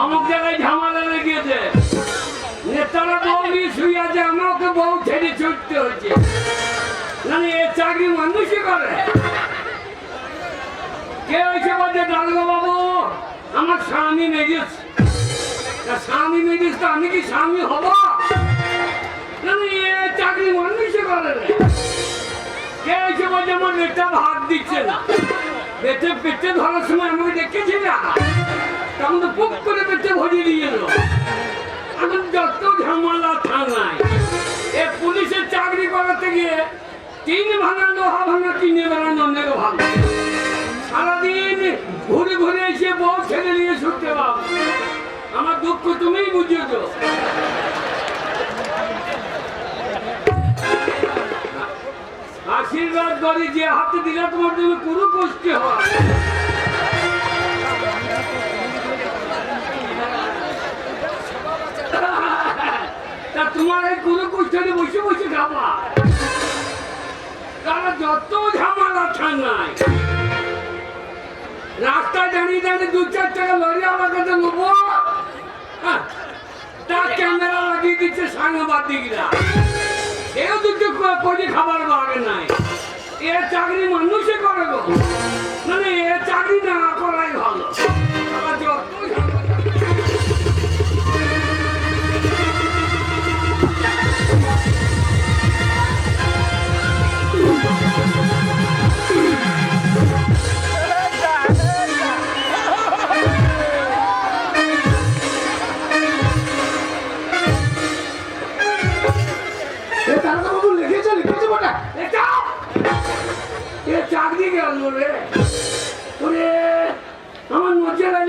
অমুক জায়গায় ঝামেলা লেগেছে। নেতারা নিয়ে শুয়ে আছে আমাকে বউ ছেড়ে ছুটতে হচ্ছে। মানে এ চাকরি মানুষই করে? কে হয়েছে বলছে দারোগা বাবু আমার স্বামী মেগেছে স্বামী মেগেছে তো আমি কি স্বামী হব? না না, এ চাকরি মানুষই করে না কে এসে বলছে আমার মেয়েটা ভাত দিচ্ছে না। পেটে পেটে ধরার সময় আমাকে দেখেছি না তখন পুক করে পেটে ভরিয়ে দিয়ে এলো। এখন যত ঝামেলা থানায়, এ পুলিশের চাকরি করাতে গিয়ে তিন ভাঙা লোহা ভাঙা কিনে বেড়ানো অনেক ভালো সারাদিন ঘুরে ঘুরে এসে বউ ছেড়ে নিয়ে ছুটতে পাবো আমার দুঃখ তুমিই বুঝিয়েছো আশীর্বাদ করি যে হাতে দিলে তোমার জন্য পুরো কষ্ট হয়। তা তোমার এই পুরো কষ্টে বসে বসে খাবা। তারা যত ঝামেলা ঠান্ডায় রাস্তায় দাঁড়িয়ে দাঁড়িয়ে দু চার টাকা লরি আমার কাছে নেব। হ্যাঁ, তার ক্যামেরা লাগিয়ে দিচ্ছে সাংবাদিকরা। এও দুটো করে খাবার পাবে নাই। এ চাকরি মানুষে করে গো। মানে এ চাকরি না করাই ভালো। তারা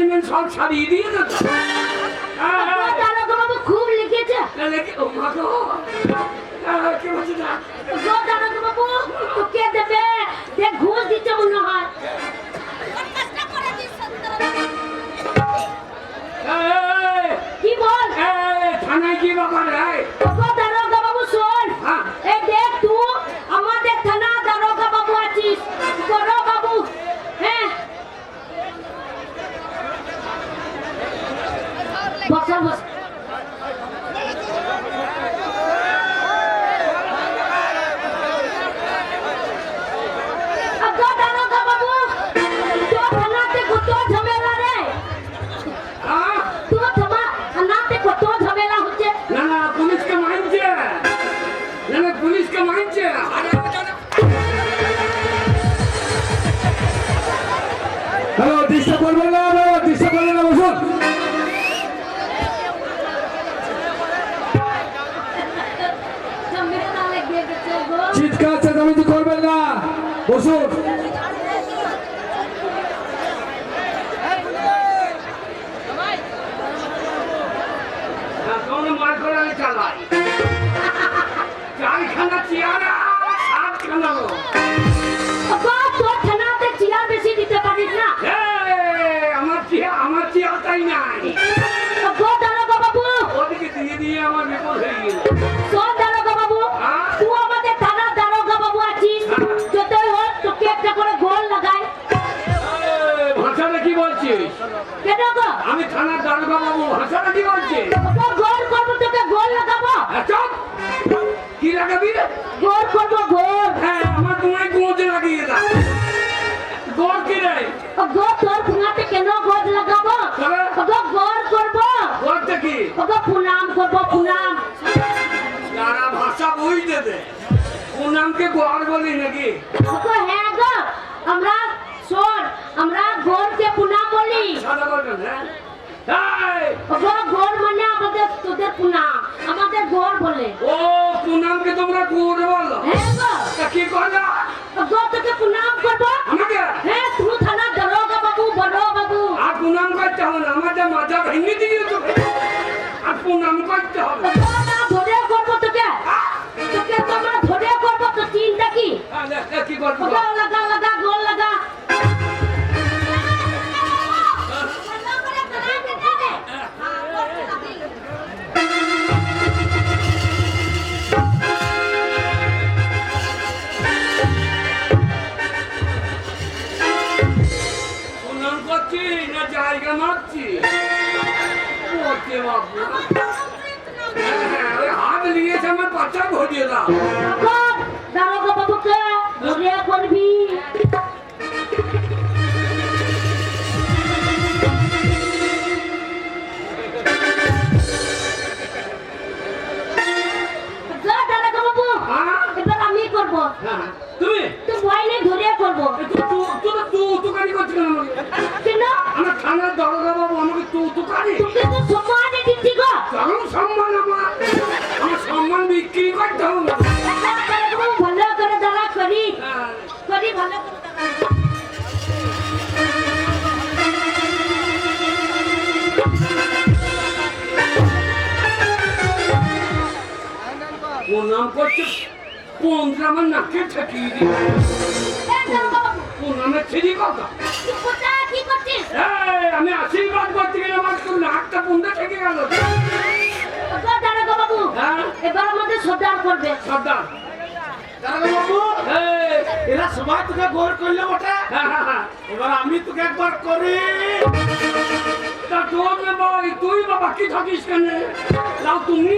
দিবেন সব ছাড়িয়ে দিয়ে যাচ্ছে হ্যাঁ, হ্যাঁ। খুব লিখেছে। হ্যাঁ, কি বল? থানায় কি ব্যাপার বসুন বলছিস বাবা, গোল করব তোকে গোল লাগাবো? হ্যাঁ, চুপ! কি লাগাবি? গোল করব গোল? হ্যাঁ আমার তোমায় গোঁজে লাগিয়ে দাও। গোল কি রে? গো তোর পুনাতে কেন গোল লাগাবো? তবে? গোল করব। গোলটা কি? গো পুনাম করব পুনাম। যারা ভাষা বই দেবে ও নামকে গোয়াল বলি নাকি? গো হ্যাঁ গো আমরা শোন আমরা গোলকে পুনাম বলি। সাদা বলবেন হ্যাঁ? গোল মানে আমাদের তোদের পুনাম আমাদের গোল বলে। ও পুনামকে তোমরা গোল বলো হ্যাঁ গো। কি করলা? গো তোকে পুনাম করব আমাকে? হ্যাঁ তুই থানা দারোগা বাবু বড় বাবু। আর পুনাম করতে হবে না আমার যা মাজা ভেঙে দিয়ে তো আর পুনাম করতে হবে। না ধরে করব তোকে। তোকে তোমরা ধরে করব তো চিন্তা কি? কি করব? লাগা লাগা গোল লাগা। পন্দ্রা আমার নাকে ঠেকিয়ে দারোগা বাবু ছিরি কথা। তুই কোথায়? কি করছিস? এই, আমি আশীর্বাদ করতে গেলে আমার তো নাকটা পুন্দা ঠেকে গেল। বাবু। হ্যাঁ? এবার আমাদের সর্দার করবে। সর্দার। এরা সবাই তোকে গোল করলে ওটা হ্যাঁ, হ্যাঁ, হ্যাঁ। এবার আমি তোকে একবার করি। তা তোর তুই বাবা কি থাকিস কেন? তুমি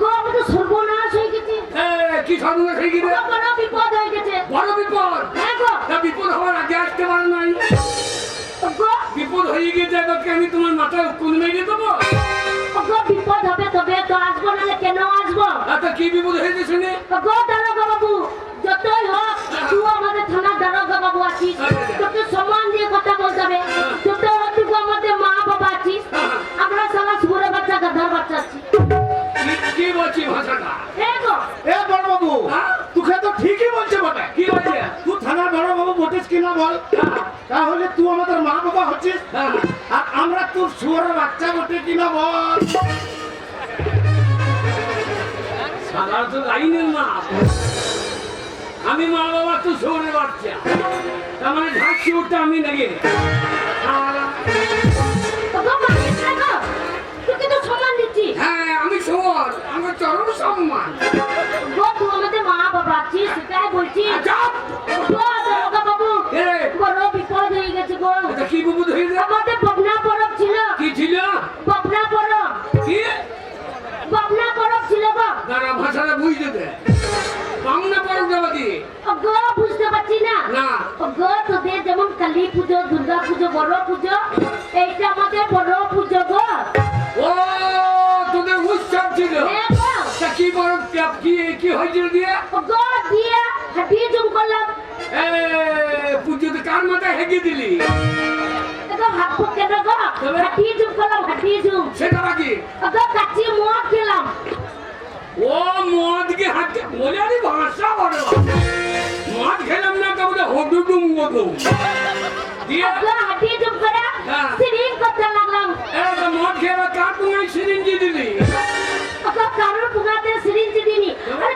গো হয়ে গেছে কি সর্বনাশ হয়ে গেছে বড় বিপদ হয়ে গেছে বড় বিপদ। হ্যাঁ গো তা বিপদ হওয়ার আগে আসতে পারে নাই। গো বিপদ হয়ে গেছে এবারকে আমি তোমার মাথায় কোন মেরে দেবো? গো বিপদ হবে তবে তো আসব নাহলে কেন আসব? তা কি বিপদ হয়েছে শুনি? গো বাবু। হ্যাঁ? তোকে তো ঠিকই বলছে বটে। কি বলছে? তুই থানার বড় বাবু বটিস কিনা বল। হ্যাঁ, তাহলে তুই আমাদের মা বাবা হচ্ছিস? হ্যাঁ। আর আমরা তোর শুয়ারের বাচ্চা বটে কিনা বল। সারা তো লাইনের না আমি মা বাবা তো শহরে বাচ্চা। তার মানে ঢাকছি উঠতে আমি নাকি চরম সম্মান আমাদের মা বাবা আছিস সেটাই বলছি। ছিল। গো না না গো। বুঝতে পারছি না। না। গো তোদের যেমন কালী পুজো দুর্গা পুজো বড় পুজো এইটা আমাদের বড় কি কি হয়েছিল দিয়ে হাঁটিয়ে জুম করলাম। এ পুজোতে কার মাথায় হেগে দিলি? একদম হাত গো। তবে? হাঁটিয়ে জুম করলাম হাঁটিয়ে জুম। সেটা বাকি গো কাচি মদ খেলাম। ও মদ কে হাতে বলে আরে ভাষা বড়। মদ খেলাম না তো বলে হডুডুম গদুম দিয়ে হাঁটিয়ে জুম করে হ্যাঁ। সিরিং করতে লাগলাম। এ মদ খেয়ে কার পুঙ্গাই সিরিঞ্জি দিলি? কারোর পুগাতে সিরিং দিদিনি আরে